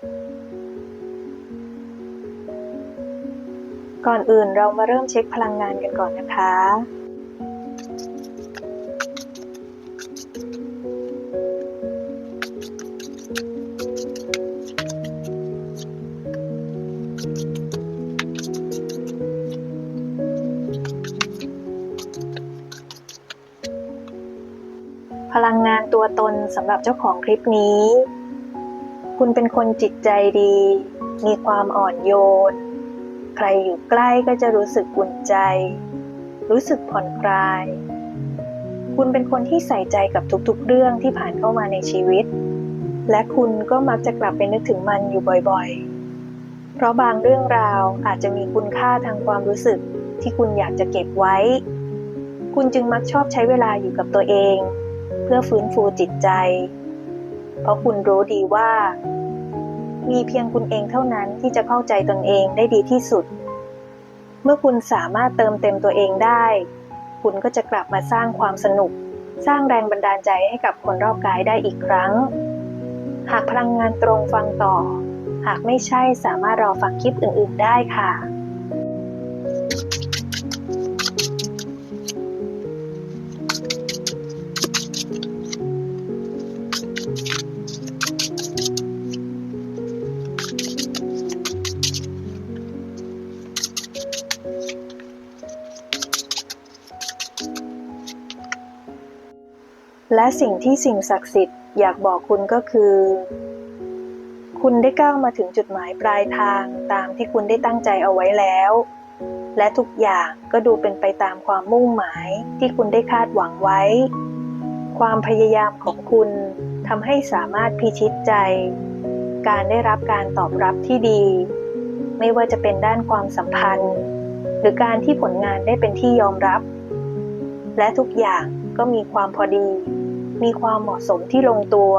ก่อนอื่นเรามาเริ่มเช็คพลังงานกันก่อนนะคะ พลังงานตัวตนสำหรับเจ้าของคลิปนี้ คุณเป็นคนจิตใจดี มีความอ่อนโยน ใครอยู่ใกล้ก็จะรู้สึกอุ่นใจ รู้สึกผ่อนคลาย คุณเป็นคนที่ใส่ใจกับทุกๆ เรื่องที่ผ่านเข้ามาในชีวิต และคุณก็มักจะกลับไปนึกถึงมันอยู่บ่อยๆ เพราะบางเรื่องราวอาจจะมีคุณค่าทางความรู้สึกที่คุณอยากจะเก็บไว้ คุณจึงมักชอบใช้เวลาอยู่กับตัวเอง เพื่อฟื้นฟูจิตใจ เพราะคุณรู้ดีว่า มีเพียงคุณเองเท่านั้นที่จะเข้าใจตนเองได้ดีที่สุด เมื่อคุณสามารถเติมเต็มตัวเองได้ คุณก็จะกลับมาสร้างความสนุก สร้างแรงบันดาลใจให้กับคนรอบกายได้อีกครั้ง หากพลังงานตรงฟังต่อ หากไม่ใช่สามารถรอฟังคลิปอื่น ๆ ได้ค่ะ และสิ่งที่สิ่งศักดิ์สิทธิ์อยากบอกคุณก็คือ คุณได้ก้าวมาถึงจุดหมายปลายทางตามที่คุณได้ตั้งใจเอาไว้แล้ว และทุกอย่างก็ดูเป็นไปตามความมุ่งหมายที่คุณได้คาดหวังไว้ ความพยายามของคุณทำให้สามารถพิชิตใจ การได้รับการตอบรับที่ดี ไม่ว่าจะเป็นด้านความสัมพันธ์ หรือการที่ผลงานได้เป็นที่ยอมรับ และทุกอย่างก็มีความพอดี มีความเหมาะสมที่ลงตัว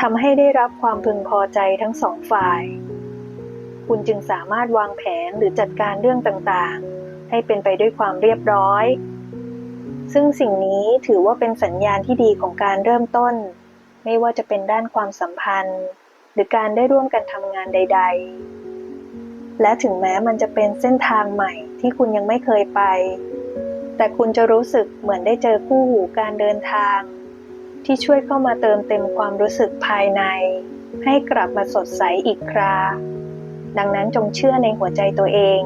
ทำให้ได้รับความพึงพอใจทั้งสองฝ่าย คุณจึงสามารถวางแผนหรือจัดการเรื่องต่างๆ ให้เป็นไปด้วยความเรียบร้อย ซึ่งสิ่งนี้ถือว่าเป็นสัญญาณที่ดีของการเริ่มต้น ไม่ว่าจะเป็นด้านความสัมพันธ์ หรือการได้ร่วมกันทำงานใด ๆ และถึงแม้มันจะเป็นเส้นทางใหม่ที่คุณยังไม่เคยไป แต่คุณจะรู้สึกเหมือนได้เจอคู่หูการเดินทาง ที่ช่วยเข้ามาเติมเต็มความรู้สึกภายใน ให้กลับมาสดใสอีกครา ดังนั้นจงเชื่อในหัวใจตัวเอง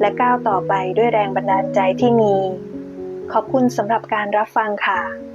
และก้าวต่อไปด้วยแรงบันดาลใจที่มี ขอบคุณสำหรับการรับฟังค่ะ